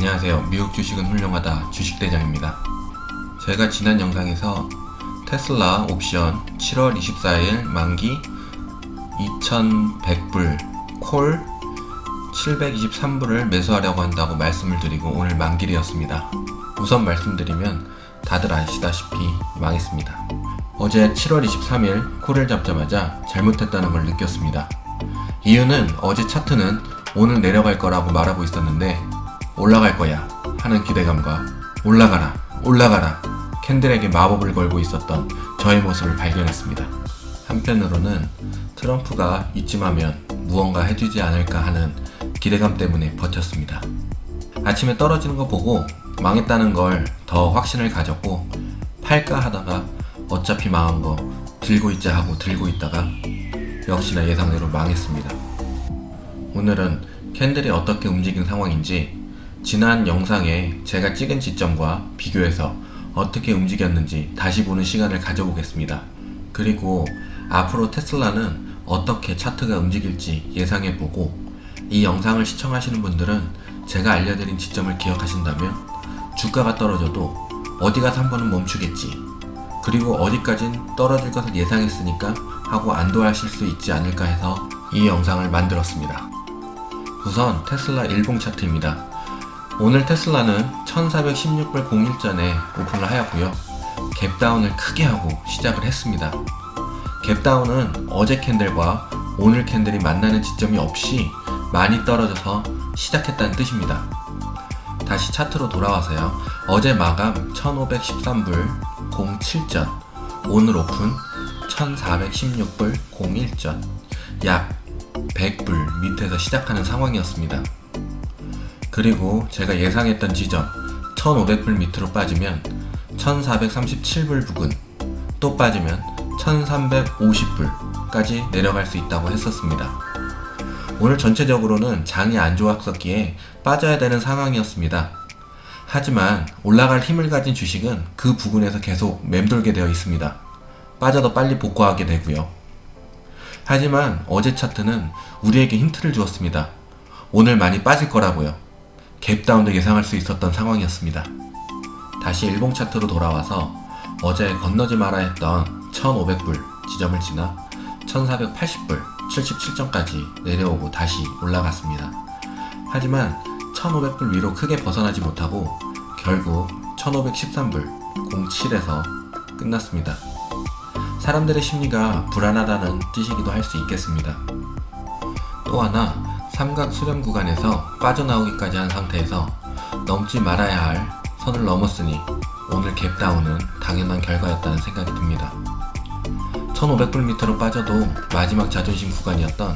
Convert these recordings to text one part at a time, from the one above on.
안녕하세요. 미국 주식은 훌륭하다. 주식대장입니다. 제가 지난 영상에서 테슬라 옵션 7월 24일 만기 2100불 콜 723불을 매수하려고 한다고 말씀을 드리고 오늘 만기일이었습니다. 우선 말씀드리면 다들 아시다시피 망했습니다. 어제 7월 23일 콜을 잡자마자 잘못했다는 걸 느꼈습니다. 이유는 어제 차트는 오늘 내려갈 거라고 말하고 있었는데 올라갈 거야 하는 기대감과 올라가라 올라가라 캔들에게 마법을 걸고 있었던 저의 모습을 발견했습니다. 한편으로는 트럼프가 이쯤하면 무언가 해주지 않을까 하는 기대감 때문에 버텼습니다. 아침에 떨어지는 거 보고 망했다는 걸 더 확신을 가졌고 팔까 하다가 어차피 망한 거 들고 있자 하고 들고 있다가 역시나 예상대로 망했습니다. 오늘은 캔들이 어떻게 움직인 상황인지 지난 영상에 제가 찍은 지점과 비교해서 어떻게 움직였는지 다시 보는 시간을 가져보겠습니다. 그리고 앞으로 테슬라는 어떻게 차트가 움직일지 예상해보고 이 영상을 시청하시는 분들은 제가 알려드린 지점을 기억하신다면 주가가 떨어져도 어디 가서 한 번은 멈추겠지. 그리고 어디까진 떨어질 것을 예상했으니까 하고 안도하실 수 있지 않을까 해서 이 영상을 만들었습니다. 우선 테슬라 일봉 차트입니다. 오늘 테슬라는 1416불 01전에 오픈을 하였고요. 갭다운을 크게 하고 시작을 했습니다. 갭다운은 어제 캔들과 오늘 캔들이 만나는 지점이 없이 많이 떨어져서 시작했다는 뜻입니다. 다시 차트로 돌아와서요. 어제 마감 1513불 07전, 오늘 오픈 1416불 01전, 약 100불 밑에서 시작하는 상황이었습니다. 그리고 제가 예상했던 지점 1500불 밑으로 빠지면 1437불 부근 또 빠지면 1350불까지 내려갈 수 있다고 했었습니다. 오늘 전체적으로는 장이 안 좋았었기에 빠져야 되는 상황이었습니다. 하지만 올라갈 힘을 가진 주식은 그 부근에서 계속 맴돌게 되어 있습니다. 빠져도 빨리 복구하게 되고요. 하지만 어제 차트는 우리에게 힌트를 주었습니다. 오늘 많이 빠질 거라고요. 갭다운도 예상할 수 있었던 상황이었습니다. 다시 일봉 차트로 돌아와서 어제 건너지 마라 했던 1500불 지점을 지나 1480불 77점까지 내려오고 다시 올라갔습니다. 하지만 1500불 위로 크게 벗어나지 못하고 결국 1513불 07에서 끝났습니다. 사람들의 심리가 불안하다는 뜻이기도 할 수 있겠습니다. 또 하나 삼각 수렴 구간에서 빠져나오기까지 한 상태에서 넘지 말아야 할 선을 넘었으니 오늘 갭다운은 당연한 결과였다는 생각이 듭니다. 1500불 밑으로 빠져도 마지막 자존심 구간이었던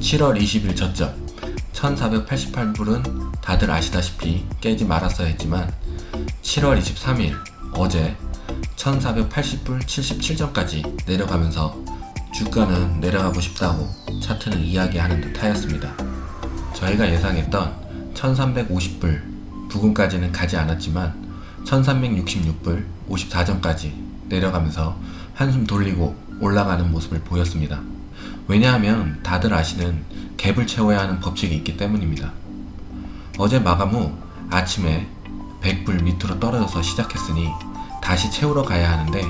7월 20일 저점 1488불은 다들 아시다시피 깨지 말았어야 했지만 7월 23일 어제 1480불 77점까지 내려가면서 주가는 내려가고 싶다고 차트는 이야기하는 듯 하였습니다. 저희가 예상했던 1350불 부근까지는 가지 않았지만 1366불 54점까지 내려가면서 한숨 돌리고 올라가는 모습을 보였습니다. 왜냐하면 다들 아시는 갭을 채워야 하는 법칙이 있기 때문입니다. 어제 마감 후 아침에 100불 밑으로 떨어져서 시작했으니 다시 채우러 가야 하는데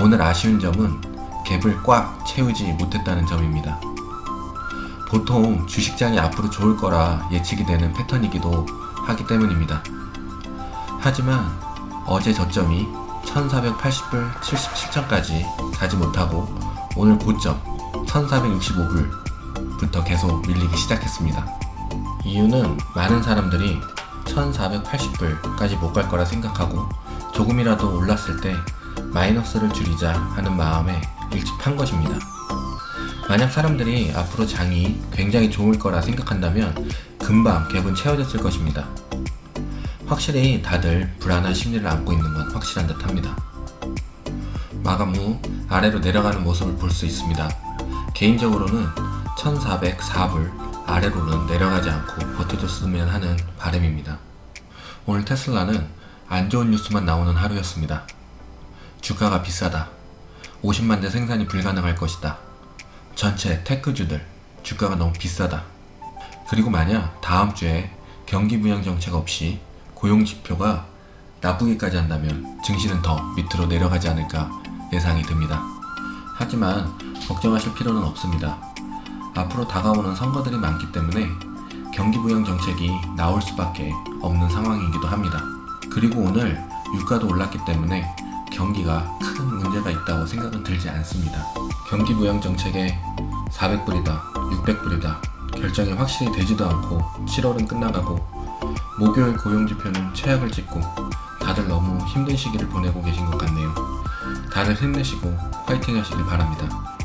오늘 아쉬운 점은 갭을 꽉 채우지 못했다는 점입니다. 보통 주식장이 앞으로 좋을 거라 예측이 되는 패턴이기도 하기 때문입니다. 하지만 어제 저점이 1480불 77점까지 가지 못하고 오늘 고점 1465불부터 계속 밀리기 시작했습니다. 이유는 많은 사람들이 1480불까지 못 갈 거라 생각하고 조금이라도 올랐을 때 마이너스를 줄이자 하는 마음에 일찍 판 것입니다. 만약 사람들이 앞으로 장이 굉장히 좋을 거라 생각한다면 금방 갭은 채워졌을 것입니다. 확실히 다들 불안한 심리를 안고 있는 건 확실한 듯 합니다. 마감 후 아래로 내려가는 모습을 볼 수 있습니다. 개인적으로는 1404불 아래로는 내려가지 않고 버텨줬으면 하는 바람입니다. 오늘 테슬라는 안 좋은 뉴스만 나오는 하루였습니다. 주가가 비싸다. 50만 대 생산이 불가능할 것이다. 전체 테크주들 주가가 너무 비싸다. 그리고 만약 다음 주에 경기 부양 정책 없이 고용 지표가 나쁘기까지 한다면 증시는 더 밑으로 내려가지 않을까 예상이 듭니다. 하지만 걱정하실 필요는 없습니다. 앞으로 다가오는 선거들이 많기 때문에 경기 부양 정책이 나올 수밖에 없는 상황이기도 합니다. 그리고 오늘 유가도 올랐기 때문에 경기가 큰 문제가 있다고 생각은 들지 않습니다. 경기 부양 정책에 400불이다, 600불이다 결정이 확실히 되지도 않고 7월은 끝나가고 목요일 고용 지표는 최악을 찍고 다들 너무 힘든 시기를 보내고 계신 것 같네요. 다들 힘내시고 화이팅 하시길 바랍니다.